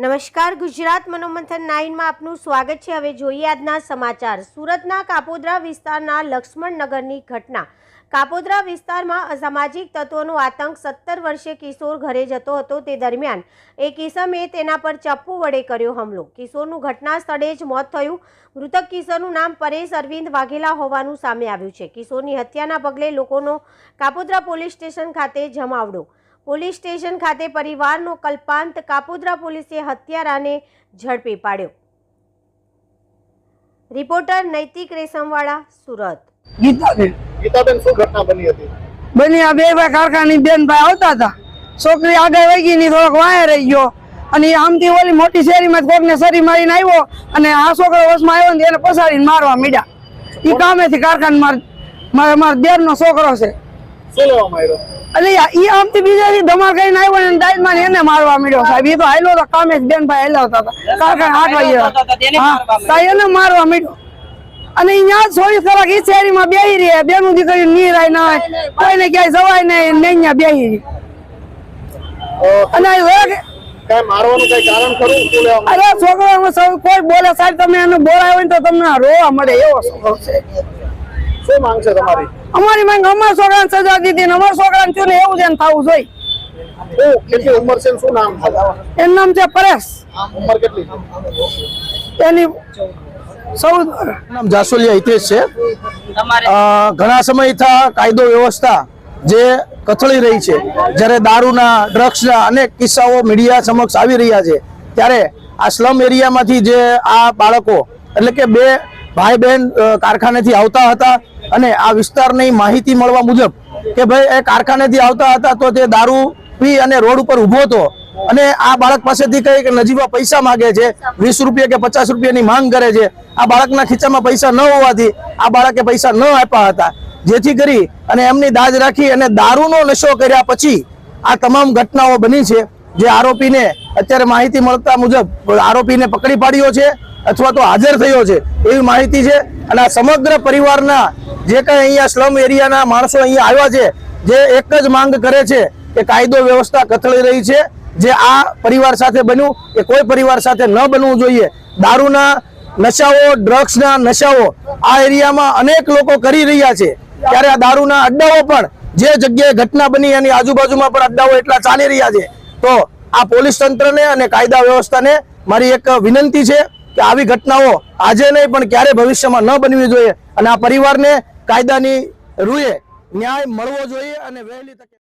નમસ્કાર, ગુજરાત મનોમંથન નાઇનમાં આપનું સ્વાગત છે. હવે જોઈએ આજના સમાચાર. સુરતના કાપોદ્રા વિસ્તારના લક્ષ્મણનગરની ઘટના. કાપોદ્રા વિસ્તારમાં અસામાજિક તત્વોનો આતંક સત્તર વર્ષે કિશોર ઘરે જતો હતો. તે દરમિયાન એક કિસમે તેના પર ચપ્પુ વડે કર્યો હુમલો. કિશોરનું ઘટના સ્થળે જ મોત થયું. મૃતક કિશોરનું નામ પરેશ અરવિંદ વાઘેલા હોવાનું સામે આવ્યું છે. કિશોરની હત્યાના પગલે લોકોનો કાપોદ્રા પોલીસ સ્ટેશન ખાતે જમાવડો. પોલીસ સ્ટેશન ખાતે પરિવારનો કલ્પાંત કાપોદ્રા પોલીસે હત્યારાને ઝડપી પાડ્યો. રિપોર્ટર નૈતિક રેશમવાળા સુરત. ગીતાબેન. ગીતાબેન શું ઘટના બની હતી? બની આ બે ભાઈ કારખાની બેન ભાઈ આવતા હતા. છોકરી આગળ વહી ગઈ ની થોડોક વાયા રહી ગયો. અને આમથી ઓલી મોટી શેરીમાં કોકને સરી મારીને આવ્યો અને આ છોકરો વસમાં આવ્યો ને એને પસાડીને મારવા મીડ્યા. એ કામેથી કારખાન માર મારા બેન નો છોકરો છે. શું લેવા આવ્યો એટલે ઈ આમથી બીજાથી ધમાલ કરીને આવ્યો ને દાઈમાં માં એને મારવા મળ્યો સાહેબ. એ તો હાલ્યો તો કામે જ બેન ભાઈ હાલ્યા હતા કારખાને આઠ વાગે હા તો એને મારવા મળ્યો અને અહીંયા ચોવીસ કલાક ઈ શેરીમાં બેહી રહે. બેનું દીકરી નીરાય ના હોય. કોઈને ક્યાંય જવાય નહીં ને અહીંયા બેહી રહી. અને આ હવે- કાંઈ મારવાનું કઈ કારણ કરું શું લેવામાં અરે છોકરો સૌ કોઈ બોલે સાહેબ તમે એને બોલાવ્યો હોય ને તો તમને રોવા મળે એવો છોકરો છે. શું માંગ છે તમારી? અમારી માંગ અમારા છોકરાને સજા દીધી ને અમારા છોકરાને થયું ને એવું જ એને થવું જોઈએ. કેટલી ઉંમર છે શું નામ છે? એનું નામ છે પરેશ. ઉંમર કેટલી? એની ચૌદ. નામ જાસોલિયા હિતેશ છે. ઘણા સમયથી કાયદો વ્યવસ્થા જે કથળી રહી છે. જ્યારે દારૂના ડ્રગ્સના અનેક કિસ્સાઓ મીડિયા સમક્ષ આવી રહ્યા છે. ત્યારે આ સ્લમ એરિયામાંથી જે આ બાળકો એટલે કે બે ભાઈ બહેન કારખાનેથી આવતા હતા અને આ વિસ્તારની માહિતી મળવા મુજબ કે ભાઈ એ કારખાનેથી આવતા હતા તો તે દારૂ પી અને રોડ ઉપર ઊભો હતો અને આ બાળક પાસેથી કઈ નજીવા પૈસા માંગે છે, વીસ રૂપિયા કે પચાસ રૂપિયાની માંગ કરે છે. આ બાળકના ખીચામાં પૈસા ન હોવાથી આ બાળકે પૈસા ન આપ્યા હતા. જેથી કરી અને એમની દાજ રાખી અને દારૂનો નશો કર્યા પછી આ તમામ ઘટનાઓ બની છે. જે આરોપીને અત્યારે માહિતી મળતા મુજબ આરોપીને પકડી પાડ્યો છે. અથવા તો હાજર થયો છે એવી માહિતી છે. અને આ સમગ્ર પરિવારના જે કઈ અહીંયા સ્લમ એરિયાના માણસો અહીંયા આવ્યા છે, જે એક જ માંગ કરે છે કે કાયદો વ્યવસ્થા કથળી રહી છે. જે આ પરિવાર સાથે બન્યું એ કોઈ પરિવાર સાથે ન બનવું જોઈએ. દારૂના નશાઓ, ડ્રગ્સના નશાઓ આ એરિયામાં અનેક લોકો કરી રહ્યા છે. ત્યારે આ દારૂના અડ્ડાઓ પણ જે જગ્યાએ ઘટના બની એની આજુબાજુમાં પણ અડ્ડાઓ એટલા ચાલી રહ્યા છે. તો આ પોલીસ તંત્રને અને કાયદા વ્યવસ્થાને મારી એક વિનંતી છે. કે આવી ઘટનાઓ આજે નહીં, પણ ક્યારે ભવિષ્યમાં ન બનવી જોઈએ. અને આ પરિવારને કાયદાની રૂએ ન્યાય મળવો જોઈએ અને વહેલી તકે